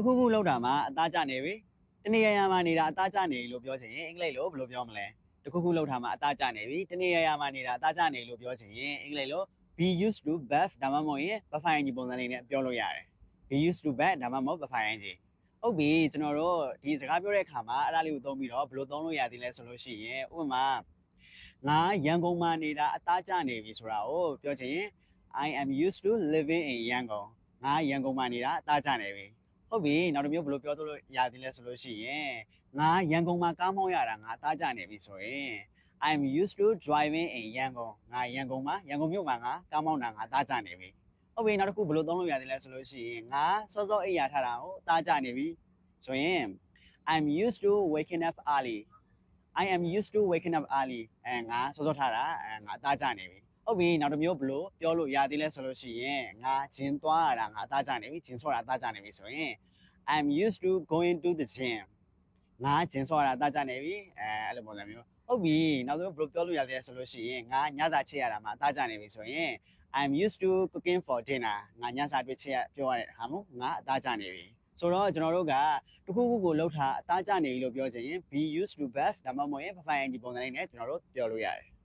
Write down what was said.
တစ်ခုခုလောက်တာမှအသားကျနေပြီတနေရာရာမှာနေတာအသားကျနေလို့ပြောချင်ရင်အင်္ဂလိပ်လိုဘယ်လိုပြောမလဲတစ်ခုခုလောက်တာမှအသားကျနေပြီတနေရာရာမှာနေတာအသားကျနေလို့ပြောချင်ရင်အင်္ဂလိပ်လို be used to bath ဒါမှမဟုတ်ရင် bafine ကြီးပုံစံလေးနဲ့ပြောလို့ရတယ် be used to bath ဒါမှမဟုတ် bafine ကြီးဟုတ်ပြီကျွန်တော်တို့ဒီစကားပြောတဲ့အခါမှာအဲ့ဒါလေးကိုသုံးပြီးတော့ဘယ်လိုသုံးလို့ရသေးလဲဆိုလို့ရှိရင်ဥပမာငါရန်ကုန်မှာနေတာအသားကျနေပြီဆိုတာကိုပြောချင်ရင် I am used to living in Yangon ငါရန်ကုန်မှာနေတာအသားကျနေပြီ ဟုတ်ပြီနောက်တစ်မျိုးဘယ်လိုပြောလို့ရသေးလဲဆိုလို့ရှိရင်ငါရန်ကုန်မှာကားမောင်းရတာငါအသားကျနေပြီဆိုရင် I am used to driving in Yangon ငါရန်ကုန်မှာရန်ကုန်မြို့မှာငါကားမောင်းတာငါအသားကျနေပြီဟုတ်ပြီနောက်တစ်ခုဘယ်လိုသုံးလို့ရသေးလဲဆိုလို့ရှိရင်ငါစောစောအိပ်ရထားတာကိုအသားကျနေပြီဆိုရင် I'm used to waking up early I am used to waking up early အဲငါစောစောထားတာအဲငါအသားကျနေပြီ ဟုတ်ပြီနောက်တစ်မျိုးဘယ်လိုပြောလို့ရသေးလဲဆိုလို့ရှိရင်ငါဂျင်သွားရတာငါအသားကျနေပြီဂျင်ဆော့တာအသားကျနေပြီဆိုရင် I'm used to going to the gym ငါဂျင်ဆော့ရတာအသားကျနေပြီအဲအဲ့လိုပုံစံမျိုးဟုတ်ပြီနောက်ဆုံးဘယ်လိုပြောလို့ရလဲဆိုလို့ရှိရင်ငါညစာချက်ရတာမှအသားကျနေပြီဆိုရင် I'm used to cooking for dinner ငါညစာတွေ့ချက်ရပြောရတဲ့ဟာမို့ငါအသားကျနေပြီဆိုတော့ကျွန်တော်တို့ကတစ်ခုခုကိုလှုပ်ထားအသားကျနေပြီလို့ပြောချင်ရင် be used to bath ဒါမှမဟုတ်ရင် fine ဒီပုံစံလေးနဲ့ကျွန်တော်တို့ပြောလို့ရတယ်